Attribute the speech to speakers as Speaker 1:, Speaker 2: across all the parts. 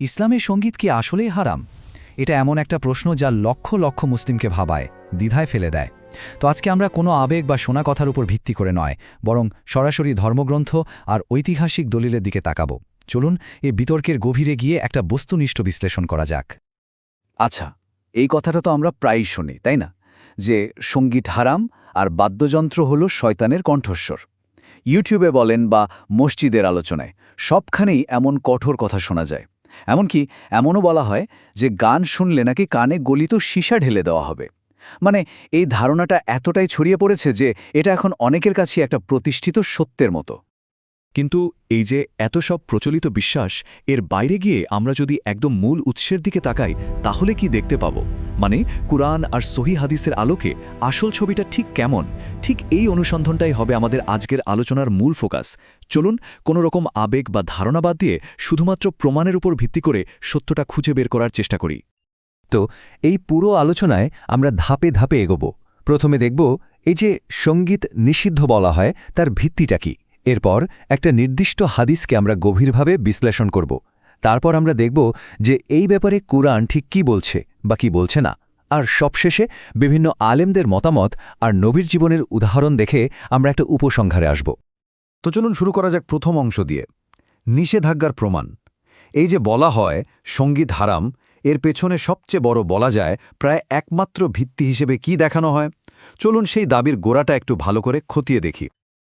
Speaker 1: ইসলামে সংগীত কি আসলেই হারাম? এটা এমন একটা প্রশ্ন যা লক্ষ লক্ষ মুসলিমকে ভাবায়, দ্বিধায় ফেলে দেয়। তো আজকে আমরা কোনো আবেগ বা শোনা কথার উপর ভিত্তি করে নয়, বরং সরাসরি ধর্মগ্রন্থ আর ঐতিহাসিক দলিলের দিকে তাকাব। চলুন এ বিতর্কের গভীরে গিয়ে একটা বস্তুনিষ্ঠ বিশ্লেষণ করা যাক।
Speaker 2: আচ্ছা এই কথাটা তো আমরা প্রায়ই শুনি, তাই না? যে সংগীত হারাম আর বাদ্যযন্ত্র হল শয়তানের কণ্ঠস্বর। ইউটিউবে বলেন বা মসজিদের আলোচনায় সবখানেই এমন কঠোর কথা শোনা যায়। এমনকি এমনও বলা হয় যে গান শুনলে নাকি কানে গলিত সীসা ঢেলে দেওয়া হবে। মানে এই ধারণাটা এতটাই ছড়িয়ে পড়েছে যে এটা এখন অনেকের কাছে একটা প্রতিষ্ঠিত সত্যের মতো।
Speaker 3: কিন্তু এই যে এত সব প্রচলিত বিশ্বাস, এর বাইরে গিয়ে আমরা যদি একদম মূল উৎসের দিকে তাকাই, তাহলে কি দেখতে পাব? মানে কুরআন আর সহি হাদিসের আলোকে আসল ছবিটা ঠিক কেমন? ঠিক এই অনুসন্ধানটাই হবে আমাদের আজকের আলোচনার মূল ফোকাস। চলুন, কোনো রকম আবেগ বা ধারণা বাদ দিয়ে শুধুমাত্র প্রমাণের উপর ভিত্তি করে সত্যটা খুঁজে বের করার চেষ্টা করি।
Speaker 1: তো, এই পুরো আলোচনায় আমরা ধাপে ধাপে এগোব। প্রথমে দেখব, এই যে সংগীত নিষিদ্ধ বলা হয়, তার ভিত্তিটা কি? এরপর একটা নির্দিষ্ট হাদিসকে আমরা গভীরভাবে বিশ্লেষণ করব। তারপর আমরা দেখব যে এই ব্যাপারে কুরআন ঠিক কি বলছে বা কি বলছে না। আর সবশেষে বিভিন্ন আলেমদের মতামত আর নবীর জীবনের উদাহরণ দেখে আমরা একটা উপসংহারে আসব।
Speaker 4: তো চলুন শুরু করা যাক প্রথম অংশ দিয়ে। নিষেধাজ্ঞার প্রমাণ। এই যে বলা হয় সংগীত হারাম, এর পেছনে সবচেয়ে বড় বলা যায় প্রায় একমাত্র ভিত্তি হিসেবে কি দেখানো হয়? চলুন সেই দাবির গোড়াটা একটু ভালো করে খতিয়ে দেখি।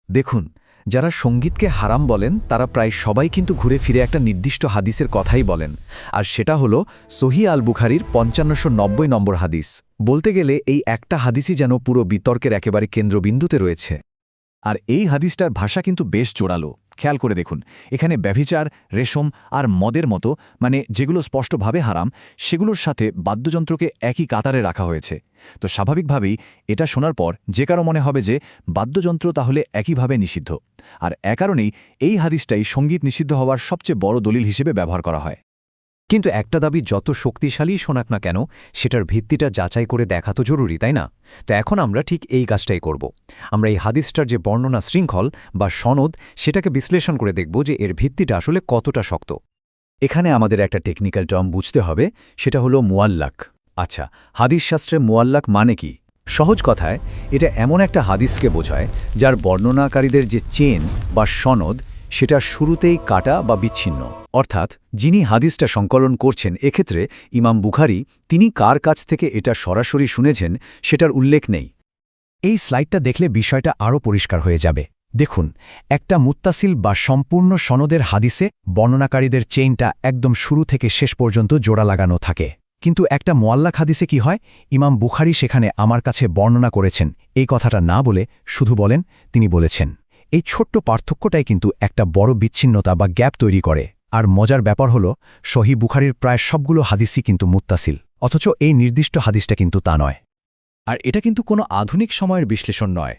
Speaker 1: দেখুন যারা সঙ্গীতকে হারাম বলেন, তারা প্রায় সবাই কিন্তু ঘুরে ফিরে একটা নির্দিষ্ট হাদিসের কথাই বলেন। আর সেটা হলো সহি আল বুখারির পঞ্চান্নশো নম্বর হাদিস। বলতে গেলে এই একটা হাদিসই যেন পুরো বিতর্কের একেবারে কেন্দ্রবিন্দুতে রয়েছে।
Speaker 3: আর এই হাদিসটার ভাষা কিন্তু বেশ জোরালো। খেয়াল করে দেখুন, এখানে ব্যভিচার, রেশম আর মদের মতো মানে যেগুলো স্পষ্টভাবে হারাম, সেগুলোর সাথে বাদ্যযন্ত্রকে একই কাতারে রাখা হয়েছে। তো স্বাভাবিকভাবেই এটা শোনার পর যে কারও মনে হবে যে বাদ্যযন্ত্র তাহলে একইভাবে নিষিদ্ধ। আর এ কারণেই এই হাদিসটাই সংগীত নিষিদ্ধ হওয়ার সবচেয়ে বড় দলিল হিসেবে ব্যবহার করা হয়।
Speaker 1: কিন্তু একটা দাবি যত শক্তিশালী শোনাক না কেন, সেটার ভিত্তিটা যাচাই করে দেখা তো জরুরি, তাই না? তো এখন আমরা ঠিক এই কাজটাই করব। আমরা এই হাদিসটার যে বর্ণনা শৃঙ্খল বা সনদ, সেটাকে বিশ্লেষণ করে দেখব যে এর ভিত্তিটা আসলে কতটা শক্ত। এখানে আমাদের একটা টেকনিক্যাল টার্ম বুঝতে হবে, সেটা হলো মুয়াল্লাক আচ্ছা হাদিস শাস্ত্রে মুয়াল্লাক মানে কি? সহজ কথায়, এটা এমন একটা হাদিসকে বোঝায়, যার বর্ণনাকারীদের যে চেন বা সনদ সেটা শুরুতেই কাটা বা বিচ্ছিন্ন। অর্থাৎ, যিনি হাদিসটা সংকলন করছেন, এক্ষেত্রে ইমাম বুখারি তিনি কার কাছ থেকে এটা সরাসরি শুনেছেন, সেটার উল্লেখ নেই। এই স্লাইডটা দেখলে বিষয়টা আরও পরিষ্কার হয়ে যাবে। দেখুন, একটা মুত্তাসিল বা সম্পূর্ণ সনদের হাদিসে বর্ণনাকারীদের চেইনটা একদম শুরু থেকে শেষ পর্যন্ত জোড়া লাগানো থাকে। কিন্তু একটা মোয়াল্লাক হাদিসে কি হয়? ইমাম বুখারি সেখানে আমার কাছে বর্ণনা করেছেন। এই কথাটা না বলে শুধু বলেন, তিনি বলেছেন। এই ছোট্ট পার্থক্যটাই কিন্তু একটা বড় বিচ্ছিন্নতা বা গ্যাপ তৈরি করে। আর মজার ব্যাপার হল, সহি বুখারির প্রায় সবগুলো হাদিসই কিন্তু মুত্তাসিল, অথচ এই নির্দিষ্ট হাদিসটা কিন্তু তা নয়।
Speaker 3: আর এটা কিন্তু কোনো আধুনিক সময়ের বিশ্লেষণ নয়।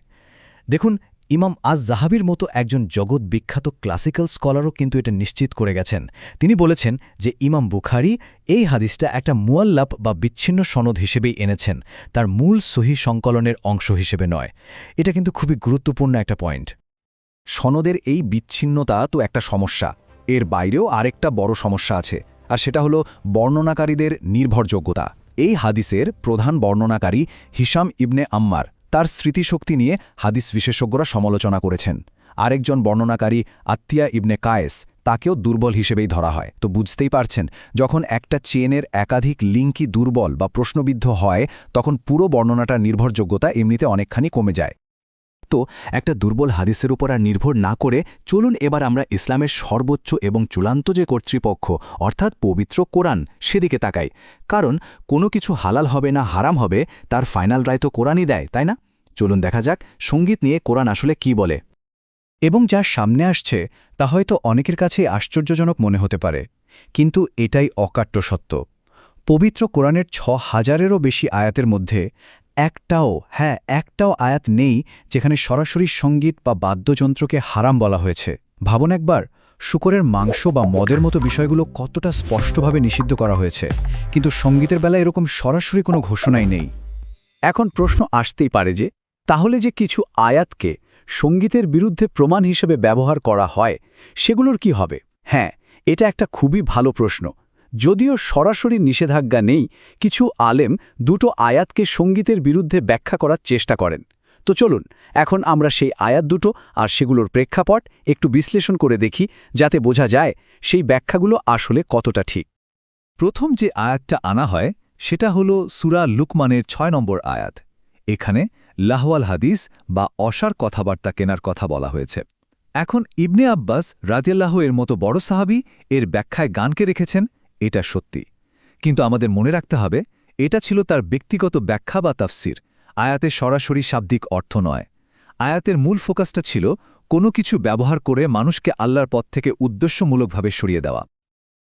Speaker 3: দেখুন, ইমাম আজ জাহাবির মতো একজন জগৎ বিখ্যাত ক্লাসিক্যাল স্কলারও কিন্তু এটা নিশ্চিত করে গেছেন। তিনি বলেছেন যে ইমাম বুখারি এই হাদিসটা একটা মুয়াল্লাপ বা বিচ্ছিন্ন সনদ হিসেবেই এনেছেন, তার মূল সহি সংকলনের অংশ হিসেবে নয়। এটা কিন্তু খুবই গুরুত্বপূর্ণ একটা পয়েন্ট। সনদের এই বিচ্ছিন্নতা তো একটা সমস্যা। এর বাইরেও আরেকটা বড় সমস্যা আছে, আর সেটা হলো বর্ণনাকারীদের নির্ভরযোগ্যতা। এই হাদিসের প্রধান বর্ণনাকারী হিসাম ইবনে আম্মার তার স্মৃতিশক্তি নিয়ে হাদিস বিশেষজ্ঞরা সমালোচনা করেছেন। আরেকজন বর্ণনাকারী আত্মিয়া ইবনে কায়েস তাকেও দুর্বল হিসেবেই ধরা হয়। তো বুঝতেই পারছেন, যখন একটা চেনের একাধিক লিঙ্কই দুর্বল বা প্রশ্নবিদ্ধ হয়, তখন পুরো বর্ণনাটার নির্ভরযোগ্যতা এমনিতে অনেকখানি কমে যায়। তো একটা দুর্বল হাদিসের উপর আর নির্ভর না করে চলুন এবার আমরা ইসলামের সর্বোচ্চ এবং চূড়ান্ত যে কর্তৃপক্ষ, অর্থাৎ পবিত্র কোরআন, সেদিকে তাকাই। কারণ কোনো কিছু হালাল হবে না হারাম হবে, তার ফাইনাল রায় তো কোরআনই দেয়, তাই না? চলুন দেখা যাক সংগীত নিয়ে কোরআন আসলে কি বলে।
Speaker 1: এবং যা সামনে আসছে, তা হয়তো অনেকের কাছে আশ্চর্যজনক মনে হতে পারে। কিন্তু এটাই অকাট্য সত্য। পবিত্র কোরআনের ছ হাজারেরও বেশি আয়াতের মধ্যে একটাও হ্যাঁ একটাও আয়াত নেই যেখানে সরাসরি সংগীত বা বাদ্যযন্ত্রকে হারাম বলা হয়েছে। ভাবুন একবার, শুকরের মাংস বা মদের মতো বিষয়গুলো কতটা স্পষ্টভাবে নিষিদ্ধ করা হয়েছে, কিন্তু সঙ্গীতের বেলায় এরকম সরাসরি কোনো ঘোষণাই নেই। এখন প্রশ্ন আসতেই পারে যে, তাহলে যে কিছু আয়াতকে সঙ্গীতের বিরুদ্ধে প্রমাণ হিসেবে ব্যবহার করা হয়, সেগুলোর কি হবে? হ্যাঁ এটা একটা খুবই ভালো প্রশ্ন।
Speaker 2: যদিও সরাসরি নিষেধাজ্ঞা নেই, কিছু আলেম দুটো আয়াতকে সঙ্গীতের বিরুদ্ধে ব্যাখ্যা করার চেষ্টা করেন। তো চলুন, এখন আমরা সেই আয়াত দুটো আর সেগুলোর প্রেক্ষাপট একটু বিশ্লেষণ করে দেখি, যাতে বোঝা যায় সেই ব্যাখ্যাগুলো আসলে কতটা ঠিক।
Speaker 3: প্রথম যে আয়াতটা আনা হয়, সেটা হল সুরা লুকমানের ছয় নম্বর আয়াত। এখানে লাহওয়াল হাদিস বা অসার কথাবার্তা কেনার কথা বলা হয়েছে। এখন ইবনে আব্বাস রাজিয়াল্লাহ এর মতো বড় সাহাবি এর ব্যাখ্যায় গানকে রেখেছেন এটা সত্যি। কিন্তু আমাদের মনে রাখতে হবে, এটা ছিল তার ব্যক্তিগত ব্যাখ্যা বা তাফসির। আয়াতে সরাসরি শাব্দিক অর্থ নয়। আয়াতের মূল ফোকাসটা ছিল কোনো কিছু ব্যবহার করে মানুষকে আল্লাহর পথ থেকে উদ্দেশ্যমূলকভাবে সরিয়ে দেওয়া।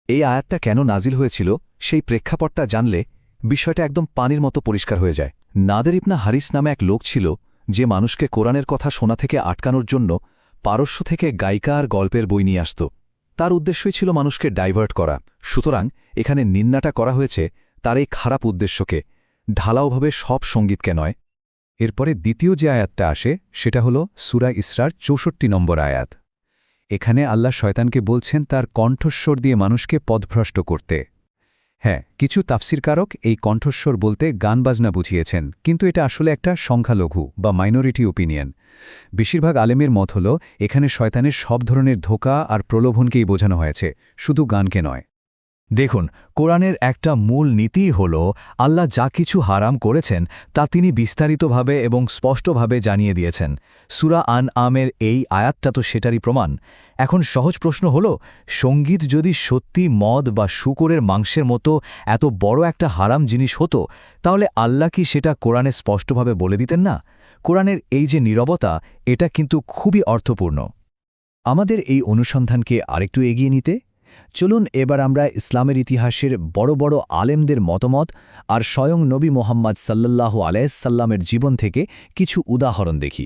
Speaker 3: এই আয়াতটা কেন নাজিল হয়েছিল, সেই প্রেক্ষাপটটা জানলে বিষয়টা একদম পানির মতো পরিষ্কার হয়ে যায়। নাদের ইবনা হারিস নামে এক লোক ছিল, যে মানুষকে কোরআনের কথা শোনা থেকে আটকানোর জন্য পারস্য থেকে গায়িকা আর গল্পের বই নিয়ে আসত। তার উদ্দেশ্যই ছিল মানুষকে ডাইভার্ট করা। সুতরাং এখানে নিন্নাটা করা হয়েছে তার এই খারাপ উদ্দেশ্যকে। ঢালাওভাবে সব সঙ্গীতকে নয়।
Speaker 1: এরপরে দ্বিতীয় যে আয়াতটা আসে, সেটা হল সুরা ইসরার চৌষট্টি নম্বর আয়াত। এখানে আল্লাহ শয়তানকে বলছেন তার কণ্ঠস্বর দিয়ে মানুষকে পদভ্রষ্ট করতে। হ্যাঁ কিছু তাফসিরকারক এই কণ্ঠস্বর বলতে গান বাজনা বুঝিয়েছেন, কিন্তু এটা আসলে একটা সংখ্যালঘু বা মাইনরিটি ওপিনিয়ন বেশিরভাগ আলেমের মত হল, এখানে শয়তানের সব ধরনের ধোকা আর প্রলোভনকেই বোঝানো হয়েছে, শুধু গানকে নয়।
Speaker 3: দেখুন, কোরআনের একটা মূল নীতিই হল, আল্লাহ যা কিছু হারাম করেছেন, তা তিনি বিস্তারিতভাবে এবং স্পষ্টভাবে জানিয়ে দিয়েছেন। সুরা আন আমের এই আয়াতটা তো সেটারই প্রমাণ। এখন সহজ প্রশ্ন হল, সংগীত যদি সত্যি মদ বা শুকরের মাংসের মতো এত বড় একটা হারাম জিনিস হতো, তাহলে আল্লাহ কি সেটা কোরআনে স্পষ্টভাবে বলে দিতেন না? কোরআনের এই যে নীরবতা, এটা কিন্তু খুবই অর্থপূর্ণ। আমাদের এই অনুসন্ধানকে আরেকটু এগিয়ে নিতে চলুন এবার আমরা ইসলামের ইতিহাসের বড় বড় আলেমদের মতামত আর স্বয়ং নবী মোহাম্মদ সাল্লাল্লাহু আলাইসাল্লামের জীবন থেকে কিছু উদাহরণ দেখি।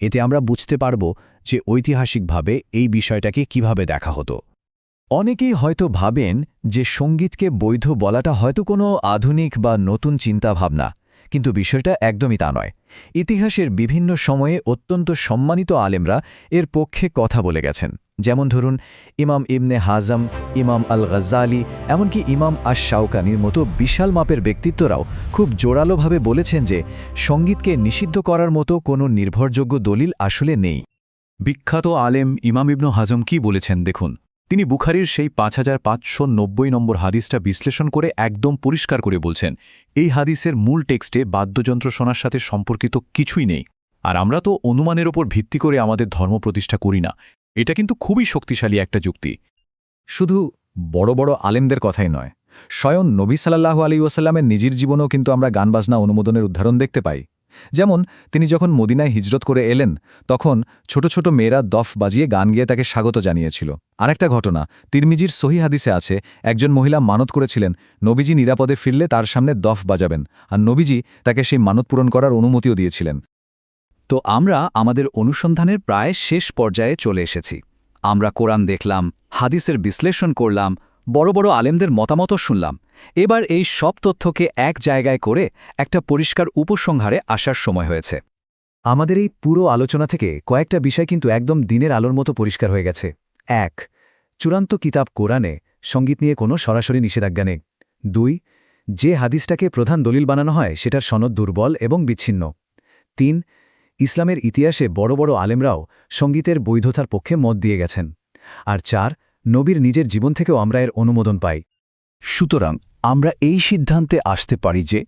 Speaker 3: এতে আমরা বুঝতে পারব যে ঐতিহাসিকভাবে এই বিষয়টাকে কীভাবে দেখা হতো। অনেকেই হয়তো ভাবেন যে সঙ্গীতকে বৈধ বলাটা হয়তো কোনো আধুনিক বা নতুন চিন্তাভাবনা, কিন্তু বিষয়টা একদমই তা নয়। ইতিহাসের বিভিন্ন সময়ে অত্যন্ত সম্মানিত আলেমরা এর পক্ষে কথা বলে গেছেন। যেমন ধরুন, ইমাম ইবনে হাজম, ইমাম আল গজ্জালি এমনকি ইমাম আশ শাওকানির মতো বিশাল মাপের ব্যক্তিত্বরাও খুব জোরালোভাবে বলেছেন যে, সঙ্গীতকে নিষিদ্ধ করার মতো কোনো নির্ভরযোগ্য দলিল আসলে নেই। বিখ্যাত আলেম ইমাম ইবনু হাজম কি বলেছেন দেখুন। তিনি বুখারির সেই পাঁচ হাজার পাঁচশো নব্বই নম্বর হাদিসটা বিশ্লেষণ করে একদম পরিষ্কার করে বলছেন, এই হাদিসের মূল টেক্সটে বাদ্যযন্ত্র শোনার সাথে সম্পর্কিত কিছুই নেই। আর আমরা তো অনুমানের ওপর ভিত্তি করে আমাদের ধর্ম প্রতিষ্ঠা করি না। এটা কিন্তু খুবই শক্তিশালী একটা যুক্তি। শুধু বড় বড় আলেমদের কথাই নয়, স্বয়ং নবী সাল্লাহু আলী ওসাল্লামের নিজের জীবনেও কিন্তু আমরা গানবাজনা অনুমোদনের উদাহরণ দেখতে পাই। যেমন, তিনি যখন মদিনায় হিজরত করে এলেন, তখন ছোট ছোট মেয়েরা দফ বাজিয়ে গান গিয়ে তাকে স্বাগত জানিয়েছিল। আরেকটা ঘটনা, তিরমিজির সহি হাদিসে আছে, একজন মহিলা মানত করেছিলেন, নবীজি নিরাপদে ফিরলে তার সামনে দফ বাজাবেন, আর নবীজি তাকে সেই মানত পূরণ করার অনুমতিও দিয়েছিলেন। তো আমরা আমাদের অনুসন্ধানের প্রায় শেষ পর্যায়ে চলে এসেছি। আমরা কোরআন দেখলাম, হাদিসের বিশ্লেষণ করলাম, বড় বড় আলেমদের মতামতও শুনলাম। এবার এই সব তথ্যকে এক জায়গায় করে একটা পরিষ্কার উপসংহারে আসার সময় হয়েছে। আমাদের এই পুরো আলোচনা থেকে কয়েকটা বিষয় কিন্তু একদম দিনের আলোর মতো পরিষ্কার হয়ে গেছে। এক, চূড়ান্ত কিতাব কোরআনে সংগীত নিয়ে কোনো সরাসরি নিষেধাজ্ঞা নেই। দুই, যে হাদিসটাকে প্রধান দলিল বানানো হয় সেটার সনদ দুর্বল এবং বিচ্ছিন্ন। তিন ইসলামের ইতিহাসে বড় বড় আলেমরাও সঙ্গীতের বৈধতার পক্ষে মত দিয়ে গেছেন। আর চার, নবীর নিজের জীবন থেকেও আমরা এর অনুমোদন পাই। সুতরাং আমরা এই সিদ্ধান্তে আসতে পারি যে,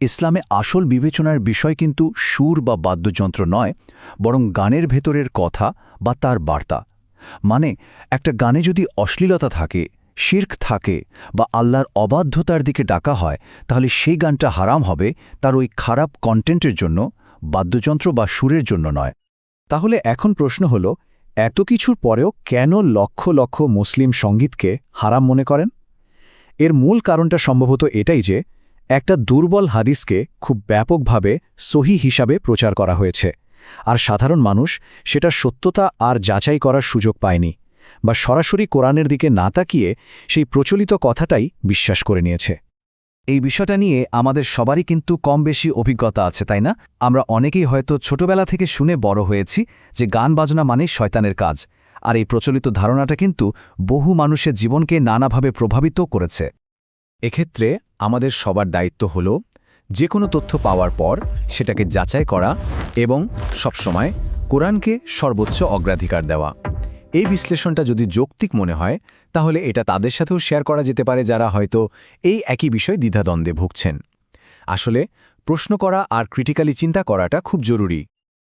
Speaker 3: ইসলামে আসল বিবেচনার বিষয় কিন্তু সুর বা বাদ্যযন্ত্র নয়, বরং গানের ভেতরের কথা বা তার বার্তা। মানে একটা গানে যদি অশ্লীলতা থাকে, শির্ক থাকে বা আল্লাহর অবাধ্যতার দিকে ডাকা হয়, তাহলে সেই গানটা হারাম হবে তার ওই খারাপ কন্টেন্টের জন্য বাদ্যযন্ত্র বা সুরের জন্য নয়। তাহলে এখন প্রশ্ন হল, এত কিছুর পরেও কেন লক্ষ লক্ষ মুসলিম সঙ্গীতকে হারাম মনে করেন? এর মূল কারণটা সম্ভবত এটাই যে, একটা দুর্বল হাদিসকে খুব ব্যাপকভাবে সহি হিসাবে প্রচার করা হয়েছে। আর সাধারণ মানুষ সেটা সত্যতা আর যাচাই করার সুযোগ পায়নি বা সরাসরি কোরআনের দিকে না তাকিয়ে সেই প্রচলিত কথাটাই বিশ্বাস করে নিয়েছে। এই বিষয়টা নিয়ে আমাদের সবারই কিন্তু কম বেশি অভিজ্ঞতা আছে, তাই না? আমরা অনেকেই হয়তো ছোটবেলা থেকে শুনে বড় হয়েছি যে গান বাজনা মানেই শয়তানের কাজ।
Speaker 2: আর এই প্রচলিত ধারণাটা কিন্তু বহু মানুষের জীবনকে নানাভাবে প্রভাবিত করেছে। এক্ষেত্রে আমাদের সবার দায়িত্ব হল যে কোনো তথ্য পাওয়ার পর সেটাকে যাচাই করা এবং সবসময় কোরআনকে সর্বোচ্চ অগ্রাধিকার দেওয়া। এই বিশ্লেষণটা যদি যৌক্তিক মনে হয়, তাহলে এটা তাদের সাথেও শেয়ার করা যেতে পারে যারা হয়তো এই একই বিষয় দ্বিধাদ্বন্দ্বে ভুগছেন। আসলে, প্রশ্ন করা আর ক্রিটিক্যালি চিন্তা করাটা খুব জরুরি।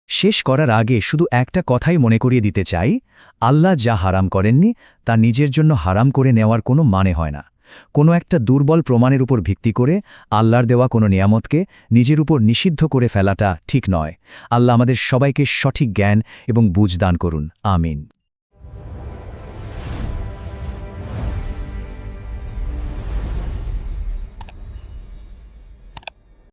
Speaker 3: শেষ করার আগে শুধু একটা কথাই মনে করিয়ে দিতে চাই, আল্লাহ যা হারাম করেননি, তা নিজের জন্য হারাম করে নেওয়ার কোনো মানে হয় না। কোনো একটা দুর্বল প্রমাণের উপর ভিত্তি করে আল্লাহর দেওয়া কোনো নিয়ামতকে নিজের উপর নিষিদ্ধ করে ফেলাটা ঠিক নয়। আল্লাহ আমাদের সবাইকে সঠিক জ্ঞান এবং বুঝ দান করুন। আমিন।